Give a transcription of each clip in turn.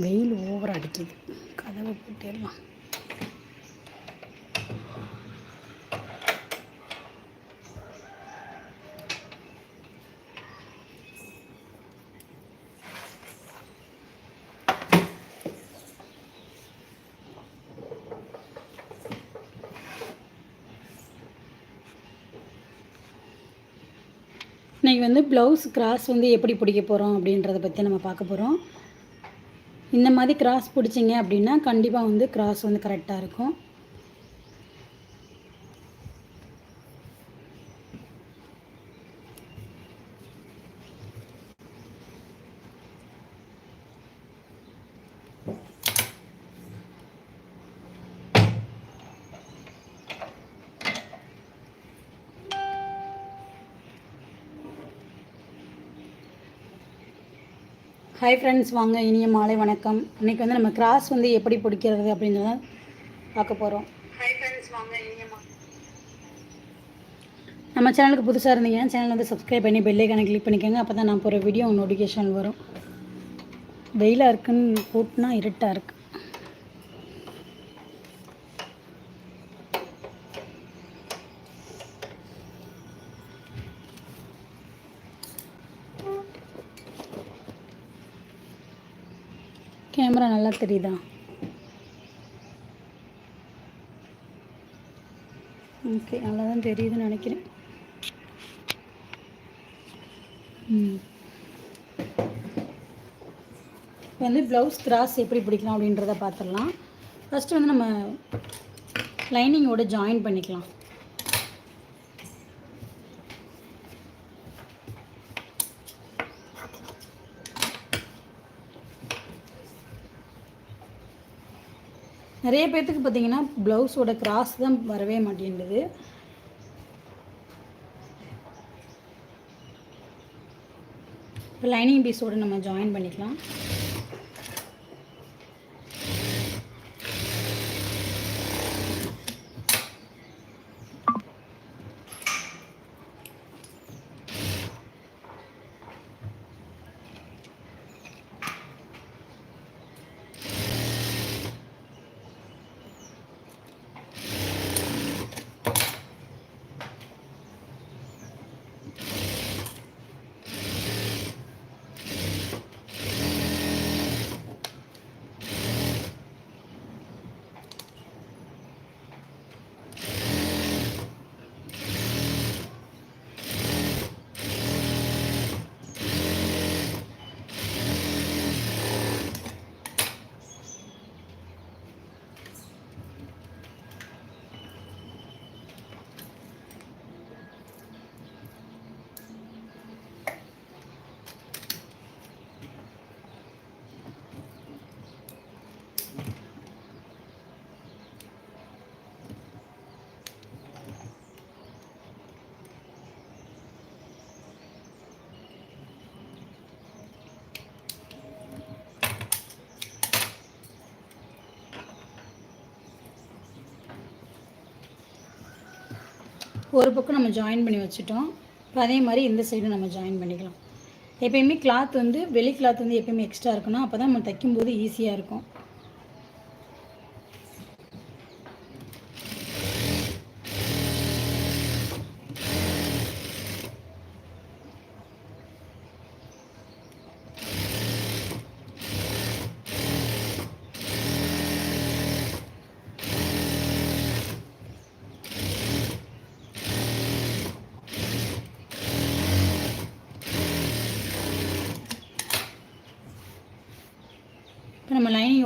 வெயில் ஓவர் அடிக்குது. கதவை போட்டிடலாம். இன்றைக்கி வந்து ப்ளவுஸ் கிராஸ் வந்து எப்படி பிடிக்க போகிறோம் அப்படின்றத பற்றி நம்ம பார்க்க போகிறோம் இந்த மாதிரி கிராஸ் பிடிச்சிங்க அப்படின்னா கண்டிப்பாக வந்து கிராஸ் வந்து கரெக்டாக இருக்கும். ஹாய் ஃப்ரெண்ட்ஸ் வாங்க இனிய மாலை வணக்கம். இன்றைக்கி வந்து நம்ம கிராஸ் வந்து எப்படி பிடிக்கிறது அப்படின்றத பார்க்க போகிறோம் ஹாய் ஃப்ரெண்ட்ஸ் வாங்க இனிய நம்ம சேனலுக்கு புதுசாக இருந்தீங்கன்னா சேனல் வந்து சப்ஸ்கிரைப் பண்ணி பெல்லைக்கான கிளிக் பண்ணிக்கோங்க. அப்போ தான் நான் போகிற வீடியோ நோட்டிஃபிகேஷன் வரும். வெயிலாக இருக்குன்னு போட்டுனா இருட்டாக இருக்குது கேமரா நல்லா தெரியுதா? ஓகே நல்லா தான் தெரியுதுன்னு நினைக்கிறேன். இப்போ வந்து ப்ளவுஸ் கிராஸ் எப்படி பிடிக்கலாம் அப்படின்றத பார்த்துடலாம். ஃபஸ்ட்டு வந்து நம்ம லைனிங்கோட ஜாயின் பண்ணிக்கலாம். நிறைய பேர்த்துக்கு பார்த்தீங்கன்னா ப்ளவுஸோட கிராஸ் தான் வரவே மாட்டேங்குது இப்போ லைனிங் பீஸோட நம்ம ஜாயின் பண்ணிக்கலாம். ஒரு பக்கம் நம்ம ஜாயின் பண்ணி வச்சுட்டோம். இப்போ அதே மாதிரி இந்த சைடும் நம்ம ஜாயின் பண்ணிக்கலாம். எப்பயுமே கிளாத் வந்து வெளி கிளாத் வந்து எப்பயுமே எக்ஸ்ட்ரா இருக்கணும். அப்போ தான் நம்ம தைக்கும்போது ஈஸியாக இருக்கும் இப்போ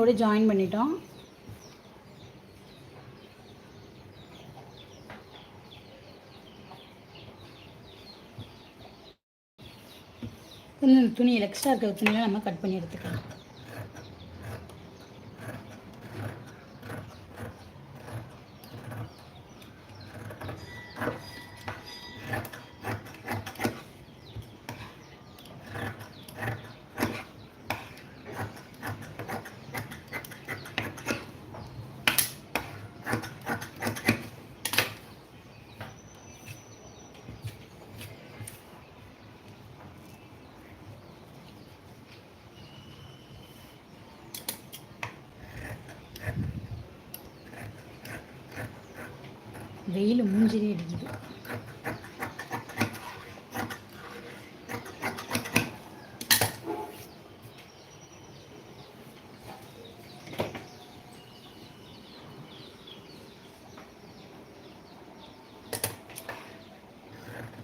இதோடு ஜாயின் பண்ணிட்டோம். கொஞ்சம் துணி எக்ஸ்ட்ரா இருக்கிற துணியெல்லாம் நம்ம கட் பண்ணி எடுத்துக்கலாம். வெயில் மூஞ்சிலே அடிக்குது.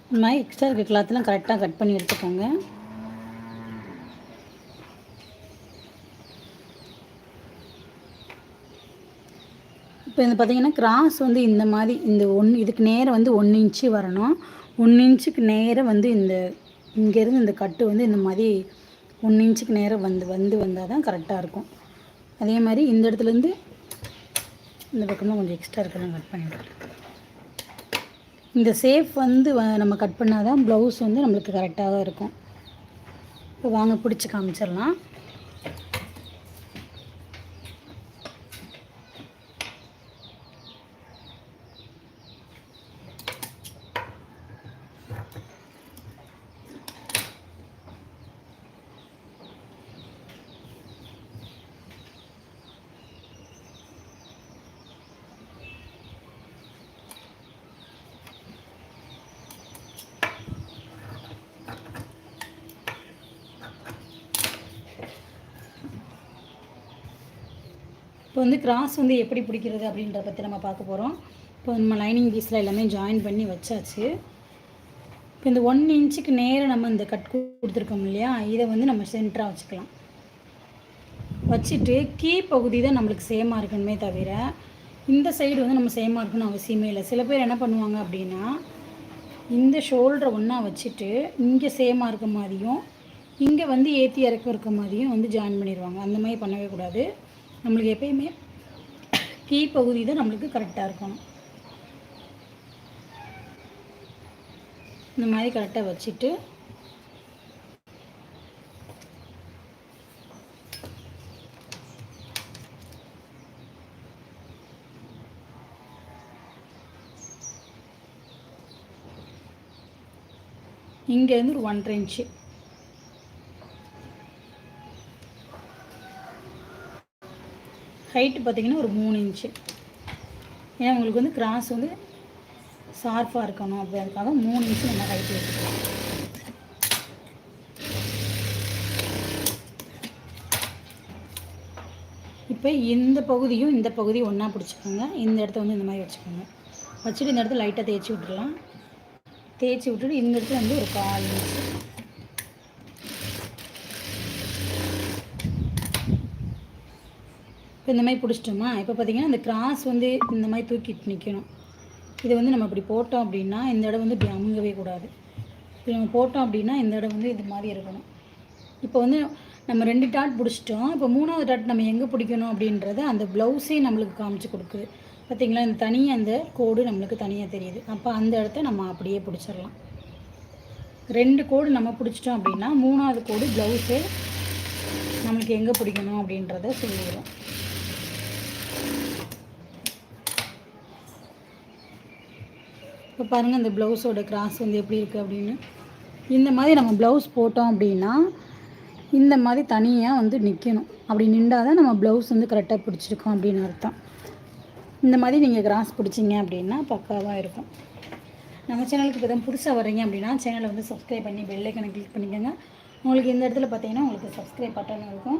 இந்த மாதிரி எக்ஸ்ட்ரா இருக்க கிளாத்லாம் கரெக்டாக கட் பண்ணி எடுத்துக்கோங்க. இப்போ இந்த பார்த்தீங்கன்னா கிராஸ் வந்து இந்த மாதிரி இந்த ஒன் இதுக்கு நேரம் வந்து ஒன் இன்ச்சு வரணும். ஒன் இன்ச்சுக்கு நேரம் வந்து இந்த இங்கேருந்து இந்த கட்டு வந்து இந்த மாதிரி ஒன் இன்ச்சுக்கு நேரம் வந்து வந்து வந்தால் தான் கரெக்டாக இருக்கும். அதே மாதிரி இந்த இடத்துலேருந்து இந்த பக்கமாக கொஞ்சம் எக்ஸ்ட்ரா இருக்கலாம் கட் பண்ணிவிடுறேன் இந்த சேஃப் வந்து வ- நம்ம கட் பண்ணால் தான் ப்ளவுஸ் வந்து நம்மளுக்கு கரெக்டாக இருக்கும். இப்போ வாங்க பிடிச்சி காமிச்சிடலாம். இப்போ வந்து கிராஸ் வந்து எப்படி பிடிக்கிறது அப்படின்றத பற்றி நம்ம பார்க்க போகிறோம் இப்போ நம்ம லைனிங் பீஸில் எல்லாமே ஜாயின் பண்ணி வச்சாச்சு. இப்போ இந்த ஒன் இன்ச்சுக்கு நேராக நம்ம இந்த கட் கொடுத்துருக்கோம் இல்லையா? இதை வந்து நம்ம சென்டராக வச்சுக்கலாம். வச்சுட்டு கீ பகுதி தான் நம்மளுக்கு சேமாக இருக்கணுமே தவிர இந்த சைடு வந்து நம்ம சேமாக இருக்கணும்னு அவசியமே இல்லை. சில பேர் என்ன பண்ணுவாங்க அப்படின்னா இந்த ஷோல்டரை ஒன்றா வச்சுட்டு இங்கே சேமாக இருக்க மாதிரியும் இங்கே வந்து ஏற்றி இறக்க இருக்க மாதிரியும் வந்து ஜாயின் பண்ணிடுவாங்க. அந்த மாதிரி பண்ணவே கூடாது. நம்மளுக்கு எப்பயுமே கீ பகுதி தான் நம்மளுக்கு கரெக்டாக இருக்கணும். இந்த மாதிரி கரெக்டாக வச்சுட்டு இங்கேருந்து ஒரு ஒன்றரை இன்ச்சு ஹைட்டு பார்த்தீங்கன்னா ஒரு மூணு இன்ச்சு ஏன்னா உங்களுக்கு வந்து கிராஸ் வந்து ஷார்ப்பாக இருக்கணும். அப்படின்றதுக்காக மூணு இன்ச்சு நம்ம ஹைட்டு வச்சுக்கலாம் இப்போ இந்த பகுதியும் இந்த பகுதியும் ஒன்றா பிடிச்சிக்கோங்க. இந்த இடத்த வந்து இந்த மாதிரி வச்சுக்கோங்க. வச்சுட்டு இந்த இடத்துல லைட்டாக தேய்ச்சி விட்டுடலாம் தேய்ச்சி விட்டுட்டு இந்த இடத்துல வந்து ஒரு கால் இன்ச்சு இப்போ இந்த மாதிரி பிடிச்சிட்டோமா? இப்போ பார்த்தீங்கன்னா இந்த கிராஸ் வந்து இந்த மாதிரி தூக்கிட்டு நிற்கணும் இதை வந்து நம்ம இப்படி போட்டோம் அப்படின்னா இந்த இடம் வந்து இப்படி அமுங்கவே கூடாது. இப்படி நம்ம போட்டோம் அப்படின்னா இந்த இடம் வந்து இது மாதிரி இருக்கணும். இப்போ வந்து நம்ம ரெண்டு டாட் பிடிச்சிட்டோம். இப்போ மூணாவது டாட் நம்ம எங்கே பிடிக்கணும் அப்படின்றத அந்த ப்ளவுஸே நம்மளுக்கு காமிச்சு கொடுக்குது. பார்த்தீங்களா? இந்த தனியாக அந்த கோடு நம்மளுக்கு தனியாக தெரியுது. அப்போ அந்த இடத்த நம்ம அப்படியே பிடிச்சிடலாம். ரெண்டு கோடு நம்ம பிடிச்சிட்டோம் அப்படின்னா மூணாவது கோடு ப்ளவுஸே நம்மளுக்கு எங்கே பிடிக்கணும் அப்படின்றத சொல்லிடுறோம் இப்போ பாருங்கள் இந்த ப்ளவுஸோட கிராஸ் வந்து எப்படி இருக்குது அப்படின்னு. இந்த மாதிரி நம்ம ப்ளவுஸ் போட்டோம் அப்படின்னா இந்த மாதிரி தனியாக வந்து நிற்கணும் அப்படி நின்றால் தான் நம்ம ப்ளவுஸ் வந்து கரெக்டாக பிடிச்சிருக்கோம் அப்படின்னு அர்த்தம். இந்த மாதிரி நீங்கள் கிராஸ் பிடிச்சிங்க அப்படின்னா பக்காவாக இருக்கும். நம்ம சேனலுக்கு இப்போ தான் புதுசாக வர்றீங்க அப்படின்னா சேனலை வந்து சப்ஸ்கிரைப் பண்ணி பெல்லைக்கனை கிளிக் பண்ணிக்கோங்க. உங்களுக்கு இந்த இடத்துல பார்த்தீங்கன்னா உங்களுக்கு சப்ஸ்கிரைப் பட்டன் இருக்கும்.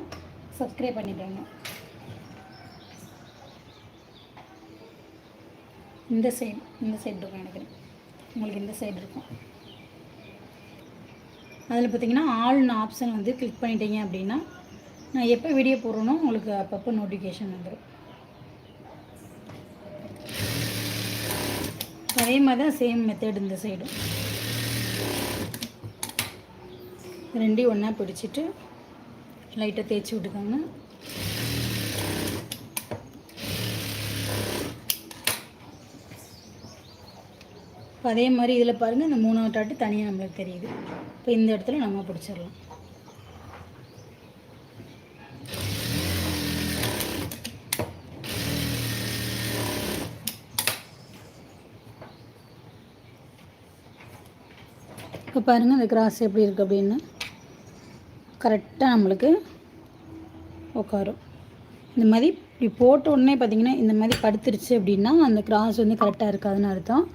சப்ஸ்கிரைப் பண்ணிக்கோங்க. இந்த சைடு இந்த சைடு இருக்கும் நினைக்கிறேன். உங்களுக்கு இந்த சைடு இருக்கும். அதில் பார்த்தீங்கன்னா ஆல்னு ஆப்ஷன் வந்து கிளிக் பண்ணிட்டீங்க அப்படின்னா நான் எப்போ வீடியோ போடுறேனோ உங்களுக்கு அப்பப்போ நோட்டிஃபிகேஷன் வந்துடும் அதே மாதிரி தான் சேம் மெத்தட் இந்த சைடும் ரெண்டையும் ஒன்றா பிடிச்சிட்டு லைட்டாக தேய்ச்சி விட்டுக்கோங்க. இப்போ அதே மாதிரி இதில் பாருங்கள் இந்த மூணாவது டாட்டு தனியாக நம்மளுக்கு தெரியுது. இப்போ இந்த இடத்துல நம்ம பிடிச்சிடலாம். இப்போ பாருங்கள் இந்த கிராஸ் எப்படி இருக்குது அப்படின்னு. கரெக்டாக நம்மளுக்கு உட்காரும் இந்த மாதிரி இப்படி போட்ட உடனே பார்த்திங்கன்னா இந்த மாதிரி படுத்துருச்சு அப்படின்னா அந்த கிராஸ் வந்து கரெக்டாக இருக்காதுன்னு அர்த்தம்.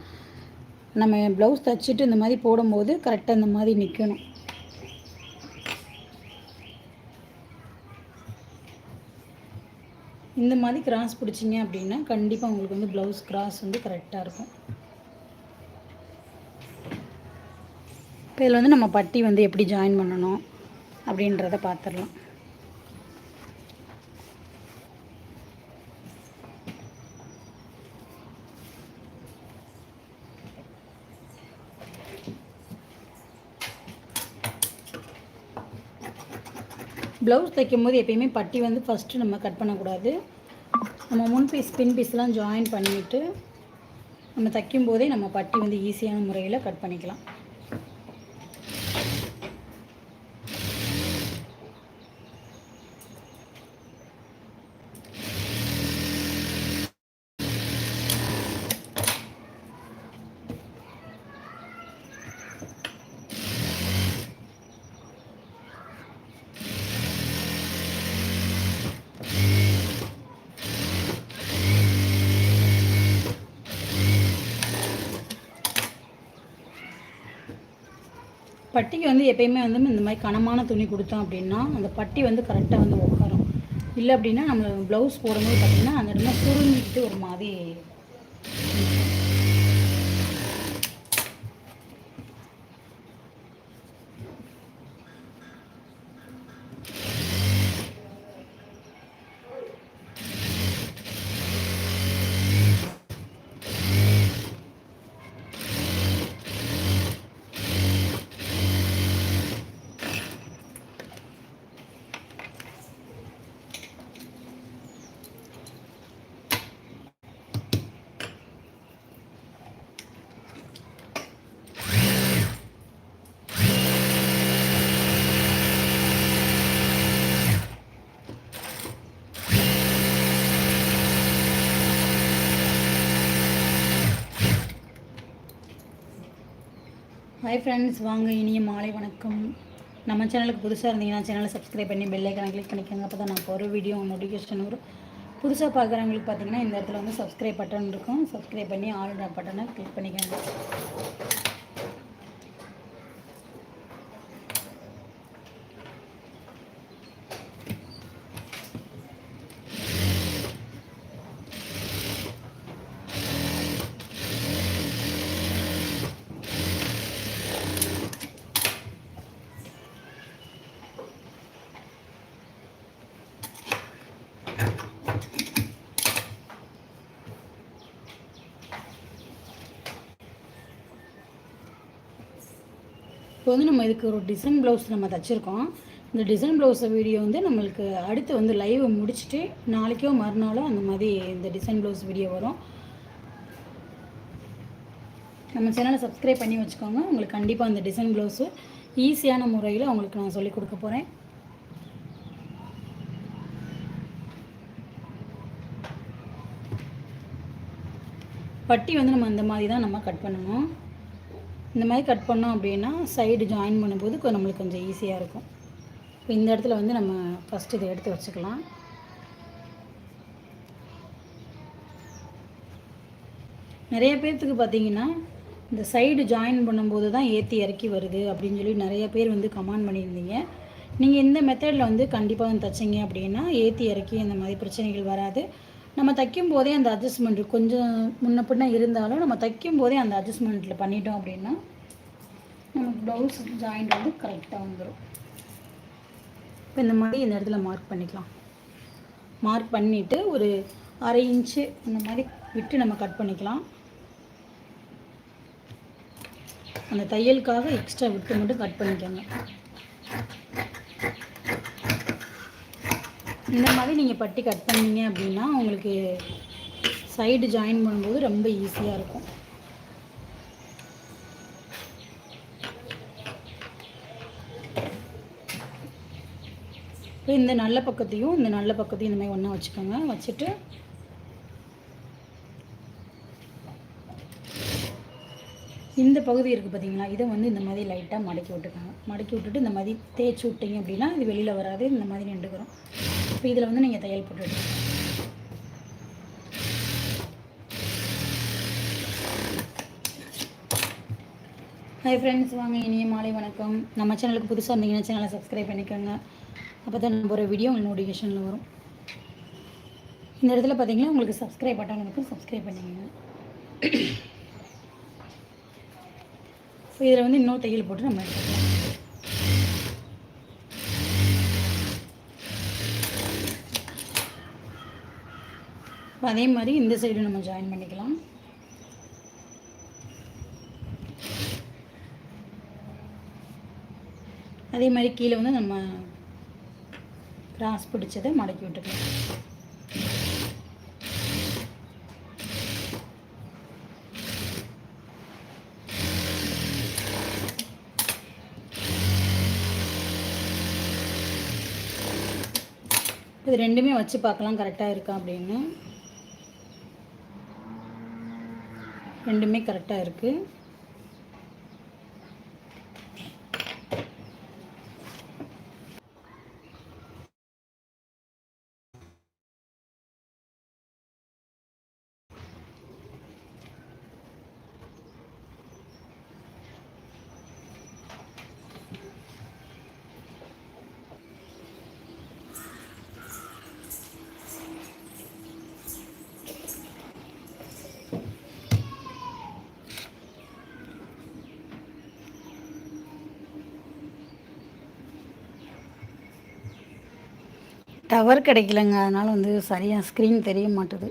நம்ம ப்ளவுஸ் தைச்சிட்டு இந்த மாதிரி போடும்போது கரெக்டாக இந்த மாதிரி நிற்கணும் இந்த மாதிரி கிராஸ் பிடிச்சிங்க அப்படின்னா கண்டிப்பாக உங்களுக்கு வந்து ப்ளவுஸ் கிராஸ் வந்து கரெக்டாக இருக்கும். இப்போ இதில் வந்து நம்ம பட்டி வந்து எப்படி ஜாயின் பண்ணணும் அப்படின்றத பார்த்துடலாம் ப்ளவுஸ் தைக்கும் போது எப்பயுமே பட்டி வந்து ஃபஸ்ட்டு நம்ம கட் பண்ணக்கூடாது. நம்ம முன் பீஸ் பின் பீஸ்லாம் ஜாயின் பண்ணிவிட்டு நம்ம தைக்கும் போதே நம்ம பட்டி வந்து ஈஸியான முறையில் கட் பண்ணிக்கலாம். பட்டிக்கு வந்து எப்பயுமே வந்து இந்த மாதிரி கனமான துணி கொடுத்தோம் அப்படின்னா அந்த பட்டி வந்து கரெக்டாக வந்து உட்காரும். இல்லை அப்படின்னா நம்ம ப்ளவுஸ் போடும்போது பார்த்திங்கன்னா அந்த இடத்துல சுருங்கிட்டு ஒரு மாதிரி ஹாய் ஃப்ரெண்ட்ஸ் வாங்க இனிய மாலை வணக்கம். நம்ம சேனலுக்கு புதுசாக இருந்தீங்கன்னா சேனலை சப்ஸ்கிரைப் பண்ணி பெல் ஐக்கனை கிளிக் பண்ணிக்கோங்க. அப்போ தான் நான் போகிற வீடியோ நோட்டிஃபிகேஷன் வரும். புதுசாக பார்க்குறவங்களுக்கு பார்த்தீங்கன்னா இந்த இடத்துல வந்து சப்ஸ்கிரைப் பட்டன் இருக்கும். சப்ஸ்கிரைப் பண்ணி ஆல் பட்டனை கிளிக் பண்ணிக்கோங்க. இப்போ வந்து நம்ம இதுக்கு ஒரு டிசைன் ப்ளவுஸ் நம்ம தைச்சிருக்கோம். இந்த டிசைன் ப்ளவுஸை வீடியோ வந்து நம்மளுக்கு அடுத்து வந்து லைவ் முடிச்சுட்டு நாளைக்கோ மறுநாளோ அந்த மாதிரி இந்த டிசைன் ப்ளவுஸ் வீடியோ வரும். நம்ம சேனலை சப்ஸ்கிரைப் பண்ணி வச்சுக்கோங்க. உங்களுக்கு கண்டிப்பாக அந்த டிசைன் ப்ளவுஸு ஈஸியான முறையில் உங்களுக்கு நான் சொல்லிக் கொடுக்க போகிறேன் பட்டி வந்து நம்ம இந்த மாதிரி தான் நம்ம கட் பண்ணணும். இந்த மாதிரி கட் பண்ணோம் அப்படின்னா சைடு ஜாயின் பண்ணும்போது நம்மளுக்கு கொஞ்சம் ஈஸியாக இருக்கும். இப்போ இந்த இடத்துல வந்து நம்ம ஃபஸ்ட்டு இதை எடுத்து வச்சுக்கலாம். நிறைய பேர்த்துக்கு பார்த்தீங்கன்னா இந்த சைடு ஜாயின் பண்ணும்போது தான் ஏற்றி இறக்கி வருது அப்படின்னு சொல்லி நிறைய பேர் வந்து கமெண்ட் பண்ணியிருந்தீங்க. நீங்கள் இந்த மெத்தடில் வந்து கண்டிப்பாக வந்து தைச்சிங்க அப்படின்னா ஏற்றி இறக்கி இந்த மாதிரி பிரச்சனைகள் வராது. நம்ம தைக்கும் போதே அந்த அட்ஜஸ்ட்மெண்ட் கொஞ்சம் முன்ன பின்ன இருந்தாலும் நம்ம தைக்கும் போதே அந்த அட்ஜஸ்ட்மெண்ட்டில் பண்ணிட்டோம் அப்படின்னா நமக்கு ப்ளவுஸ் ஜாயிண்ட் வந்து கரெக்டாக வந்துடும் இப்போ இந்த மாதிரி இந்த இடத்துல மார்க் பண்ணிக்கலாம். மார்க் பண்ணிவிட்டு ஒரு அரை இன்ச்சு இந்த மாதிரி விட்டு நம்ம கட் பண்ணிக்கலாம். அந்த தையலுக்காக எக்ஸ்ட்ரா விட்டு மட்டும் கட் பண்ணிக்கோங்க. இந்த மாதிரி நீங்கள் பட்டி கட் பண்ணீங்க அப்படின்னா உங்களுக்கு சைடு ஜாயின் பண்ணும்போது ரொம்ப ஈஸியாக இருக்கும். இப்போ இந்த நல்ல பக்கத்தையும் இந்த நல்ல பக்கத்தையும் இந்த மாதிரி ஒன்றா வச்சுக்கோங்க. வச்சுட்டு இந்த பகுதி இருக்குது பார்த்தீங்களா இதை வந்து இந்த மாதிரி லைட்டாக மடக்கி விட்டுக்கோங்க. மடக்கி விட்டுட்டு இந்த மாதிரி தேய்ச்சி விட்டீங்க அப்படின்னா இது வெளியில் வராது. இந்த மாதிரி நின்றுக்கிறோம். இப்போ இதில் வந்து நீங்கள் தையல் போட்டு ஹை ஃப்ரெண்ட்ஸ் வாங்க இனிய மாலை வணக்கம். நம்ம சேனலுக்கு புதுசாக இருந்தீங்கன்னா சேனலை சப்ஸ்கிரைப் பண்ணிக்கோங்க. அப்போ தான் நம்ம ஒரு வீடியோ உங்கள் நோட்டிஃபிகேஷனில் வரும். இந்த இடத்துல பார்த்தீங்கன்னா உங்களுக்கு சப்ஸ்கிரைப் பட்டன் இருக்கும் சப்ஸ்கிரைப் பண்ணிக்கோங்க. ஸோ இதில் வந்து இன்னொரு தையல் போட்டு நம்ம எடுத்துக்கலாம். அதே மாதிரி இந்த சைடு நம்ம ஜாயின் பண்ணிக்கலாம். அதே மாதிரி கீழே வந்து நம்ம கிராஸ் பிடிச்சதை மடக்கி விட்டுக்கலாம். இது ரெண்டுமே வச்சு பார்க்கலாம் கரெக்டாக இருக்கா அப்படின்னு. ரெண்டுமே கரெக்டாக இருக்குது. டவர் கிடைக்கலங்க. அதனால் வந்து சரியாக ஸ்க்ரீன் தெரிய மாட்டுது.